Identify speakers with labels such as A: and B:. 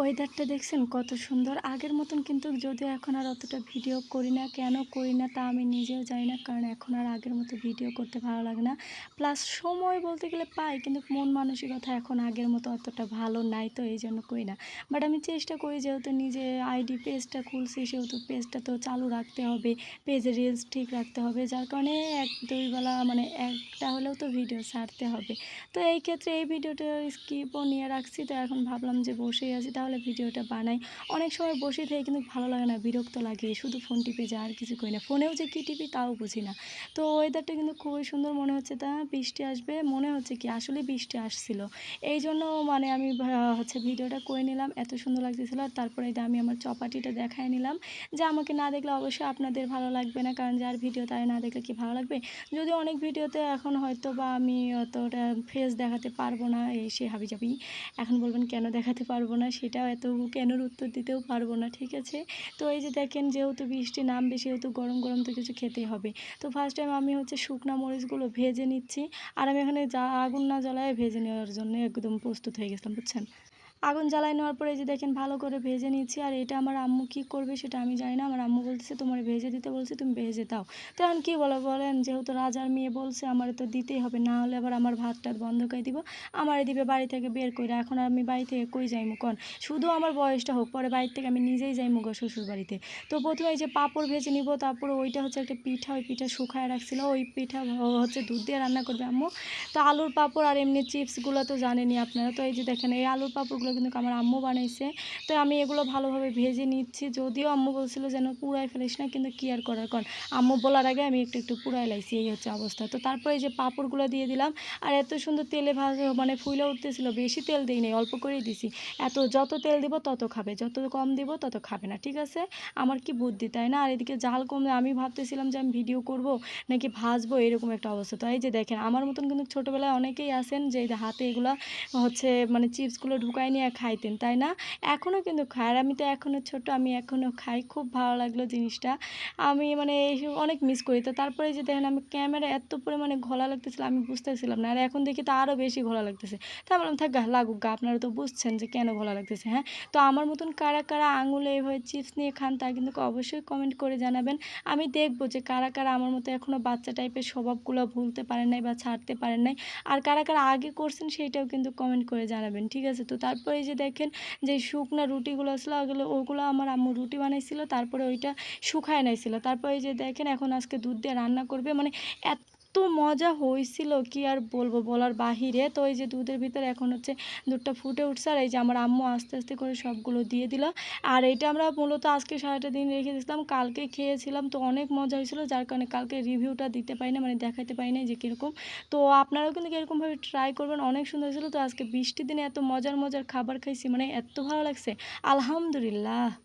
A: ওয়েদারটা দেখছেন কত সুন্দর। আগের মতন কিন্তু যদিও এখন আর অতটা ভিডিও করি না, কেন করি না তা আমি নিজেও জানি না, কারণ এখন আর আগের মতো ভিডিও করতে ভালো লাগে না। প্লাস সময় বলতে গেলে পাই, কিন্তু মন মানসিকতা এখন আগের মতো অতটা ভালো নাই তো, এই জন্য করি না। বাট আমি চেষ্টা করি যেহেতু নিজে আইডি পেজটা খুলছি, সেহেতু পেজটা তো চালু রাখতে হবে পেজে রিলস ঠিক রাখতে হবে, যার কারণে এক দুইবেলা মানে একটা হলেও তো ভিডিও ছাড়তে হবে। তো এই ক্ষেত্রে এই ভিডিওটা স্কিপও নিয়ে রাখছি, তো এখন ভাবলাম যে বসেই আছি তাহলে ভিডিওটা বানাই। অনেক সময় বসে থেকে কিন্তু ভালো লাগে না, বিরক্ত লাগে, শুধু ফোন টিপে যা আর কিছু করি না। ফোনেও যে কী টিপি তাও বুঝি না। তো ওয়েদারটা কিন্তু খুবই সুন্দর মনে হচ্ছে তা, বৃষ্টি আসবে, মনে হচ্ছে কি আসলে বৃষ্টি আসছিল। এই জন্য মানে আমি হচ্ছে ভিডিওটা করে নিলাম, এত সুন্দর লাগতেছিল। আর তারপরে এটা আমি আমার চপাটিটা দেখায় নিলাম, যে আমাকে না দেখলে অবশ্যই আপনাদের ভালো লাগবে না, কারণ যার ভিডিও তাই না দেখলে কি ভালো লাগবে? যদি অনেক ভিডিওতে এখন হয়তো বা আমি অতটা ফেস দেখাতে পারব না, এই সে হাবি যাবি এখন বলবেন, কেন দেখাতে পারব না? সেটাও এত কেনর উত্তর দিতেও পারব না, ঠিক আছে? তো এই যে দেখেন যেহেতু বৃষ্টি নাম বেশি সেহেতু গরম গরম তো কিছু খেতেই হবে। তো ফার্স্ট টাইম আমি হচ্ছে শুকনা মরিচগুলো ভেজে নিচ্ছি। আর আমি এখানে যা আগুন না জ্বালায় ভেজে নেওয়ার জন্য একদম প্রস্তুত হয়ে গেছিলাম, বুঝছেন? আগুন জ্বালায় নেওয়ার পরে যে দেখেন ভালো করে ভেজে নিচ্ছি আর এটা আমার আম্মু কী করবে সেটা আমি জানি না। আমার আম্মু বলছে তোমার ভেজে দিতে বলছে, তুমি ভেজে দাও। তো এখন কী বলো বলেন, যেহেতু রাজার মেয়ে বলছে, আমার তো দিতেই হবে, না হলে আবার আমার ভাত টাত বন্ধ করে দিব। আমার দিবে বাড়ি থেকে বের করে এখন আমি বাড়ি থেকে কই যাইমু, কন? শুধু আমার বয়সটা হোক, পরে বাড়ি থেকে আমি নিজেই যাইমু গো শ্বশুর বাড়িতে তো প্রথমে যে পাঁপড় ভেজে নিব, তারপরে ওইটা হচ্ছে একটা পিঠা, ওই পিঠা শুকায় রাখছিল, ওই পিঠা হচ্ছে দুধ দিয়ে রান্না করবে আম্মু। তো আলুর পাঁপড় আর এমনি চিপসগুলো তো জানেনই আপনারা, তো এই যে দেখেন, এই আলুর পাঁপড়গুলো কিন্তু আমার আম্মু বানাইছে। তো আমি এগুলো ভালোভাবে ভেজে নিচ্ছি। যদিও আম্মু বলছিল যেন পুরাই ফেলিস না, কিন্তু কি আর করার কর আম্মু বলার আগে আমি একটু একটু পুরাই লাইছি, এই হচ্ছে অবস্থা। তো তারপরে এই যে পাঁপড়গুলো দিয়ে দিলাম, আর এত সুন্দর তেলে ভাজা মানে ফুলে উঠতেছিল, বেশি তেল দিই নাই, অল্প করেই দিছি। এত যত তেল দিব তত খাবে, যত কম দিব তত খাবে না, ঠিক আছে? আমার কি বুদ্ধি, তাই না? আর এদিকে জাল কমলে আমি ভাবতেছিলাম যে আমি ভিডিও করব, নাকি ভাজবো, এরকম একটা অবস্থা। তো এই যে দেখেন, আমার মতন কিন্তু ছোটোবেলায় অনেকেই আছেন যে হাতে এগুলো হচ্ছে মানে চিপসগুলো ঢুকাই নিয়ে খাইতেন, তাই না? এখনও কিন্তু খাই আর আমি তো এখনও ছোট, আমি এখনও খাই। খুব ভালো লাগল জিনিসটা। আমি মানে অনেক মিস করি। তো তারপরে যে দেখেন আমি ক্যামেরা এত পরিমাণে ঘোলা লাগতেছিল, আমি বুঝতেছিলাম না। আর এখন দেখি তো আরও বেশি ঘোলা লাগতেছে। তাই বললাম, থাক লাগুক গা, আপনারা তো বুঝছেন যে কেন ঘোলা লাগতেছে হ্যাঁ? তো আমার মতন কারা কারা আঙুলে এইভাবে চিপস নিয়ে খান, তা কিন্তু অবশ্যই কমেন্ট করে জানাবেন। আমি দেখব যে কারা কারা আমার মতো এখনও বাচ্চা টাইপের স্বভাবগুলো ভুলতে পারেন নাই বা ছাড়তে পারেন নাই। আর কারা কারা আগে করছেন সেইটাও কিন্তু কমেন্ট করে জানাবেন, ঠিক আছে? তো তারপরে এই যে দেখেন যে শুকনা রুটিগুলো আসলো ওগুলো ওগুলো আমার আম্মু রুটি বানাইছিল, তারপরে ওইটা শুকায় নাইছিল তারপরে এই যে দেখেন এখন আজকে দুধ দিয়ে রান্না করবে মানে এত মজা হয়েছিল কি আর বলব? বলার বাহিরে তো এই যে দুধের ভিতরে এখন হচ্ছে দুধটা ফুটে উঠছে, আর এই যে আমার আম্মু আস্তে আস্তে করে সবগুলো দিয়ে দিল। আর এটা আমরা মূলত আজকে সারাটা দিন রেখে দিয়েছিলাম, কালকে খেয়েছিলাম, তো অনেক মজা হয়েছিল যার কারণে কালকে রিভিউটা দিতে পারি না মানে দেখাতে পারি না যে কীরকম। তো আপনারাও কিন্তু এরকমভাবে ট্রাই করবেন, অনেক সুন্দর হয়েছিল, তো আজকে বৃষ্টির দিনে এত মজার মজার খাবার খাইছি মানে এত ভালো লাগছে, আলহামদুলিল্লাহ।